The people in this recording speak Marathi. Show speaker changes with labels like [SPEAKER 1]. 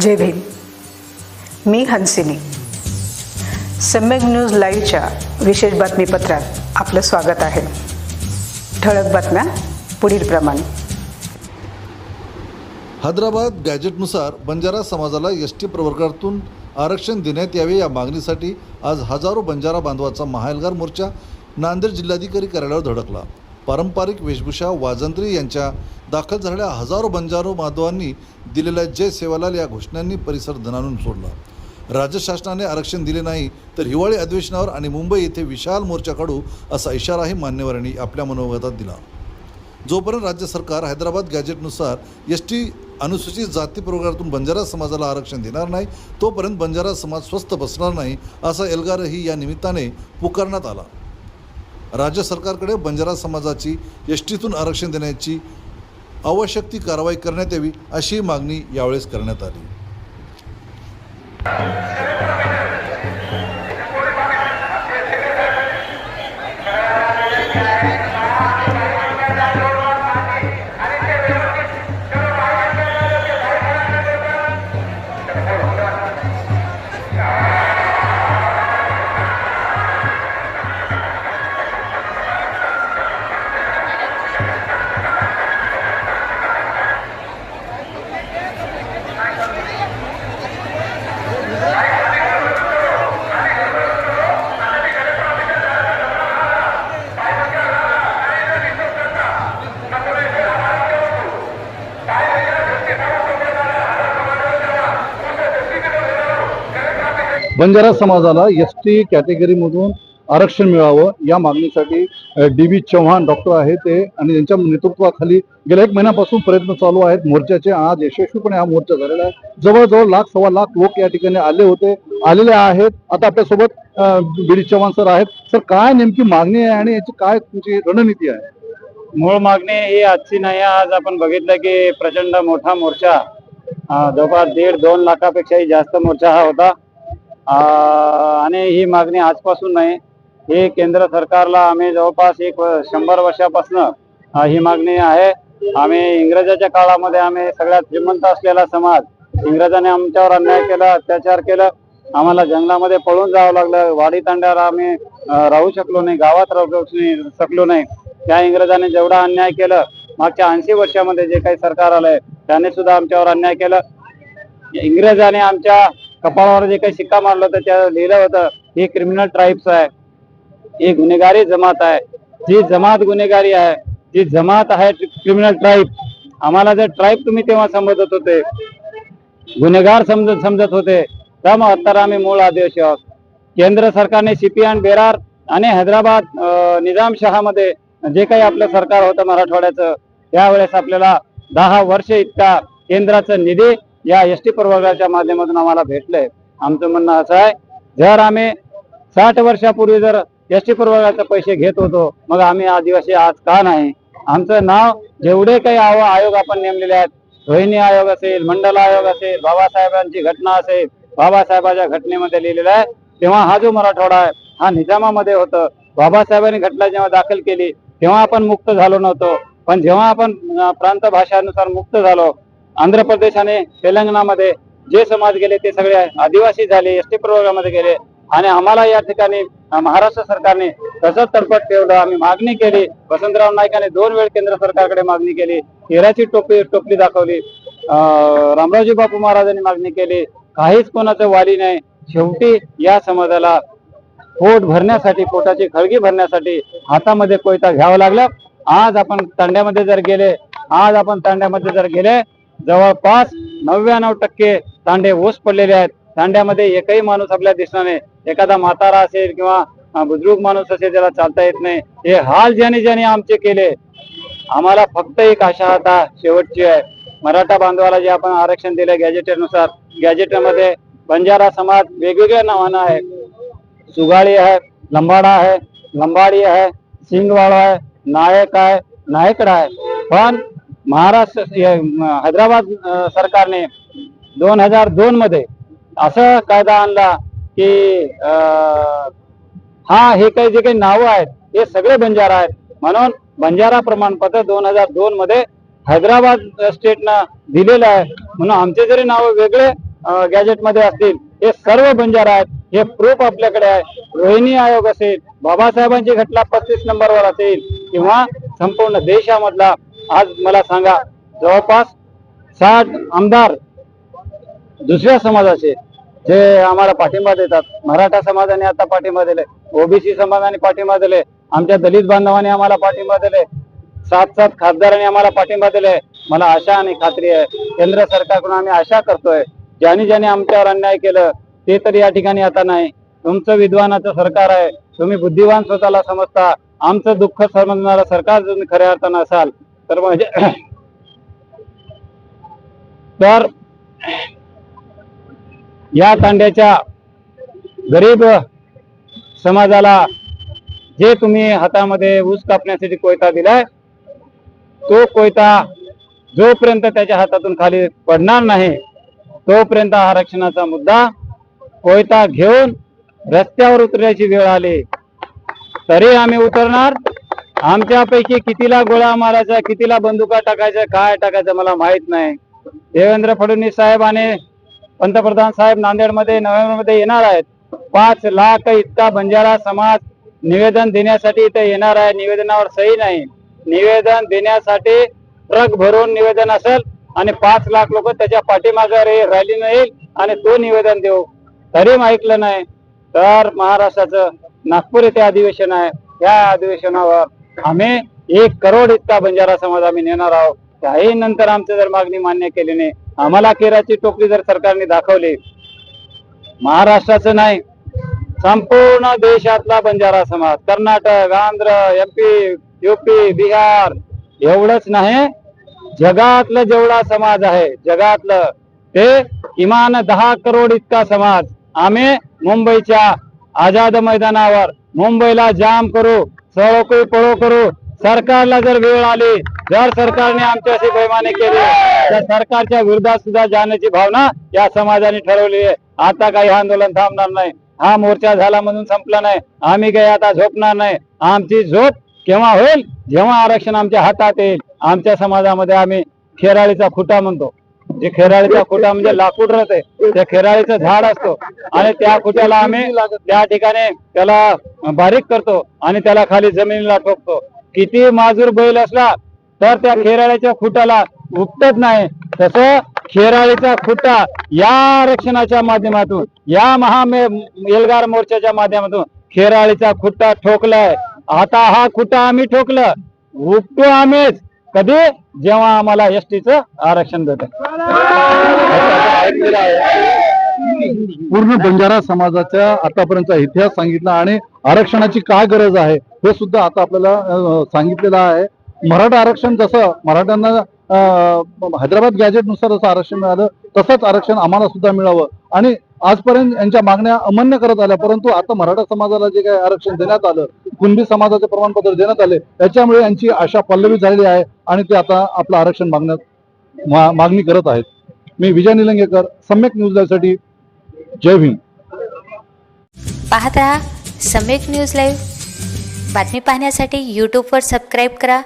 [SPEAKER 1] जय भीम मी हंसिनी. सम्यक न्यूज लाईव्हच्या विशेष बातमीपत्रात आपलं स्वागत आहे. ठळक बातम्या पुढील प्रमाणे.
[SPEAKER 2] हैदराबाद गॅजेटनुसार बंजारा समाजाला एस टी प्रवर्गातून आरक्षण देण्यात यावे या मागणीसाठी आज हजारो बंजारा बांधवाचा महालगार मोर्चा नांदेड जिल्हाधिकारी कार्यालयावर धडकला. पारंपरिक वेशभूषा वाजंत्री यांच्या दाखल झालेल्या हजारो बंजारो बांधवांनी दिलेल्या जय सेवालाल या घोषणांनी परिसर धनानून सोडला. राज्य शासनाने आरक्षण दिले नाही तर हिवाळी अधिवेशनावर आणि मुंबई येथे विशाल मोर्चा काढू असा इशाराही मान्यवरांनी आपल्या मनोगतात दिला. जोपर्यंत राज्य सरकार हैदराबाद गॅजेटनुसार एस टी अनुसूचित जाती प्रवर्गातून बंजारा समाजाला आरक्षण देणार नाही तोपर्यंत बंजारा समाज स्वस्थ बसणार नाही असा एल्गारही या निमित्ताने पुकारण्यात आला. राज्य सरकारकडे बंजारा समाजाची एस टीतून आरक्षण देण्याची आवश्यक ती कारवाई करण्यात यावी अशी मागणी यावेळेस करण्यात आली.
[SPEAKER 3] बंजारा समाजाला एस टी कॅटेगरीमधून आरक्षण मिळावं या मागणीसाठी डी बी चव्हाण डॉक्टर आहे ते आणि त्यांच्या नेतृत्वाखाली गेल्या एक महिन्यापासून प्रयत्न चालू आहेत. मोर्चाचे आज यशस्वीपणे हा मोर्चा झालेला आहे. जवळजवळ लाख सव्वा लाख लोक या ठिकाणी आले होते आलेले आहेत. आता आपल्यासोबत बी डी चव्हाण सर आहेत. सर काय नेमकी मागणी आहे आणि याची काय तुमची रणनीती आहे?
[SPEAKER 4] मूळ मागणी ही आजची नाही. आज आपण बघितलं की प्रचंड मोठा मोर्चा जवळपास दीड दोन लाखापेक्षाही जास्त मोर्चा हा होता. आणि ही मागणी आजपासून नाही. हे केंद्र सरकारला आम्ही जवळपास एक शंभर वर्षापासून ही मागणी आहे. आम्ही इंग्रजाच्या काळामध्ये आम्ही सगळ्यात श्रीमंत असलेला समाज इंग्रजाने आमच्यावर अन्याय केला अत्याचार केला. आम्हाला जंगलामध्ये पळून जावं लागलं. वाडी तांड्यावर आम्ही राहू शकलो नाही गावात राहू शकलो नाही. त्या इंग्रजाने जेवढा अन्याय केलं मागच्या ऐंशी वर्षामध्ये जे काही सरकार आलंय त्याने सुद्धा आमच्यावर अन्याय केलं. इंग्रजाने आमच्या कपाळावर जे काही शिक्का मारलं होतं त्या लिहिलं होतं हे क्रिमिनल ट्राईब्स आहे. ही गुन्हेगारी जमात आहे. जी जमात गुन्हेगारी आहे जी जमात आहे क्रिमिनल ट्राईब आम्हाला जर ट्राईब तुम्ही तेव्हा समजत होते गुन्हेगार समजत समजत होते त्यामुळे आता आम्ही मूळ आदिवासी आहोत. केंद्र सरकारने सीपीआन बेरार आणि हैदराबाद निजामशहामध्ये जे काही आपलं सरकार होतं मराठवाड्याचं त्यावेळेस आपल्याला दहा वर्ष इतका केंद्राचा निधी या एस टी प्रवर्गाच्या माध्यमातून आम्हाला भेटलंय. आमचं म्हणणं असं आहे जर आम्ही साठ वर्षापूर्वी जर एस टी प्रवर्गाचे पैसे घेत होतो मग आम्ही आदिवासी आज का नाही? आमचं नाव जेवढे काही आयोग आपण नेमलेले आहेत रोहिणी आयोग असेल मंडल आयोग असेल बाबासाहेबांची घटना असेल बाबासाहेबांच्या घटनेमध्ये लिहिलेलं आहे तेव्हा हा जो मराठवाडा आहे हा निजामामध्ये होतं. बाबासाहेबांनी घटना जेव्हा दाखल केली तेव्हा आपण मुक्त झालो नव्हतो. पण जेव्हा आपण प्रांत भाषानुसार मुक्त झालो आंध्र प्रदेश आणि तेलंगणामध्ये जे समाज गेले ते सगळे आदिवासी झाले एस टी प्रवर्गामध्ये गेले. आणि आम्हाला या ठिकाणी महाराष्ट्र सरकारने तसंच तडपट ठेवलं आम्ही मागणी केली. वसंतराव नाईकाने दोन वेळ केंद्र सरकारकडे मागणी केली. हिराची टोपी टोपली दाखवली. रामरावजी बापू महाराजांनी मागणी केली. काहीच कोणाचं वाली नाही. शेवटी या समाजाला पोट भरण्यासाठी पोटाची खळगी भरण्यासाठी हातामध्ये कोयता घ्यावं लागला. आज आपण तांड्यामध्ये जर गेले आज आपण तांड्यामध्ये जर गेले जवळपास नव्याण्णव टक्के तांडे ओस पडलेले आहेत. तांड्यामध्ये एकही माणूस आपल्याला दिसणार नाही. एखादा म्हातारा असेल किंवा बुजुर्ग माणूस असेल त्याला चालता येत नाही. हे हाल ज्याने ज्याने आमचे केले आम्हाला फक्त एक आशा आता शेवटची आहे. मराठा बांधवाला जे आपण आरक्षण दिले गॅजेटनुसार गॅजेटमध्ये बंजारा समाज वेगवेगळ्या नावानं आहे. सुगाडी आहे लंबाडा आहे लंबाडी आहे सिंगवाडा आहे नायक आहे नायकडा आहे. पण महाराष्ट्र हैदराबाद सरकारने दोन हजार दोन मध्ये असं कायदा आणला की हा हे काही जे काही नावं आहेत हे सगळे बंजारा आहेत. म्हणून बंजारा प्रमाणपत्र दोन हजार दोन मध्ये हैदराबाद स्टेटनं दिलेलं आहे. म्हणून आमचे जरी नाव वेगळे गॅजेटमध्ये असतील हे सर्व बंजारा आहेत. हे प्रूफ आपल्याकडे आहे. रोहिणी आयोग असेल बाबासाहेबांची घटना पस्तीस नंबरवर असेल किंवा संपूर्ण देशामधला आज मला सांगा जवळपास साठ आमदार दुसऱ्या समाजाचे जे आम्हाला पाठिंबा देतात. मराठा समाजाने आता पाठिंबा दिले ओबीसी समाजाने पाठिंबा दिले आमच्या दलित बांधवांनी आम्हाला पाठिंबा दिले सात सात खासदारांनी आम्हाला पाठिंबा दिले. मला आशा आणि खात्री आहे केंद्र सरकारकडून आम्ही आशा करतोय ज्यांनी ज्यांनी आमच्यावर अन्याय केलं ते तर या ठिकाणी आता नाही. तुमचं विद्वानाचं सरकार आहे तुम्ही बुद्धिवान स्वतःला समजता आमचं दुःख समजणारं सरकार जर तुम्ही खऱ्या अर्थानं असाल तर माझ्या तर या तांड्याच्या गरीब समाजाला जे तुम्ही हातामध्ये ऊस कापण्यासाठी कोयता दिलाय तो कोयता जोपर्यंत त्याच्या हातातून खाली पडणार नाही तोपर्यंत आरक्षणाचा मुद्दा कोयता घेऊन रस्त्यावर उतरण्याची वेळ आली तरी आम्ही उतरणार. आमच्यापैकी कितीला गोळा मारायचा कितीला बंदुका टाकायच्या काय टाकायचं मला माहीत नाही. देवेंद्र फडणवीस साहेब आणि पंतप्रधान साहेब नांदेडमध्ये नोव्हेंबरमध्ये येणार आहेत. पाच लाख इतका बंजारा समाज निवेदन देण्यासाठी इथे येणार आहे. निवेदनावर सही नाही. निवेदन देण्यासाठी ट्रक भरून निवेदन असेल आणि पाच लाख लोक त्याच्या पाठीमागे रॅलीनं येईल आणि तो निवेदन देऊ. तरी ऐकलं नाही. तर महाराष्ट्राचं नागपूर येथे अधिवेशन आहे. या अधिवेशनावर आम्ही एक करोड इतका बंजारा समाज आम्ही नेणार आहोत. त्याही नंतर आमची जर मागणी मान्य केली नाही आम्हाला केराची टोपली जर सरकारने दाखवली महाराष्ट्राचं नाही संपूर्ण देशातला बंजारा समाज कर्नाटक आंध्र एमपी युपी बिहार एवढंच नाही जगातलं जेवढा समाज आहे जगातलं ते किमान दहा करोड इतका समाज आम्ही मुंबईच्या आझाद मैदानावर मुंबईला जाम करू. सळो पळो करू. सरकारला जर वेळ आली जर सरकारने आमच्याशी बैमाने केले तर सरकारच्या विरोधात सुद्धा जाण्याची भावना या समाजाने ठरवली आहे. आता काही आंदोलन थांबणार नाही. हा मोर्चा झाला म्हणून संपला नाही. आम्ही काही आता झोपणार नाही. आमची झोप केव्हा होईल? जेव्हा आरक्षण आमच्या हातात येईल. आमच्या समाजामध्ये आम्ही खेराळीचा खुटा म्हणतो. जे खेराळीचा खुटा म्हणजे लाकूड राहते त्या खेराळीचं झाड असतो. आणि त्या खोट्याला आम्ही त्या ठिकाणी त्याला बारीक करतो आणि त्याला खाली जमिनीला ठोकतो. किती माजूर बैल असला तर त्या खेराळीच्या खुटाला उपटत नाही. तसं खेराळीचा खुटा या आरक्षणाच्या माध्यमातून या महा एल्गार मोर्चाच्या माध्यमातून खेराळीचा खुट्टा ठोकलाय. आता हा खुटा आम्ही ठोकलं. उपटू आम्हीच. कधी? जेव्हा आम्हाला एस टी च आरक्षण भेटेल
[SPEAKER 3] पूर्ण बंजारा समाजाच्या आतापर्यंतचा इतिहास सांगितला आणि आरक्षणाची काय गरज आहे हे सुद्धा आता आपल्याला सांगितलेलं आहे. मराठा आरक्षण जसं मराठ्यांना हैदराबाद गॅजेटनुसार जसं आरक्षण मिळालं तसंच आरक्षण आम्हाला सुद्धा मिळावं. आणि आजपर्यंत यांच्या मागण्या अमान्य करत आल्या परंतु आता मराठा समाजाला जे काही आरक्षण देण्यात आलं कुणबी समाजाचे प्रमाणपत्र देण्यात आले त्याच्यामुळे यांची आशा पल्लवी झालेली आहे आणि ते आता आपलं आरक्षण मागण्यात मा- मागणी करत आहेत. मी विजय निलंगेकर सम्यक न्यूज लाईव्हसाठी जय भीम.
[SPEAKER 5] पाहत सम्यक न्यूज लाईव्ह. बातमी पाहण्यासाठी यूट्यूबवर सबस्क्राईब करा.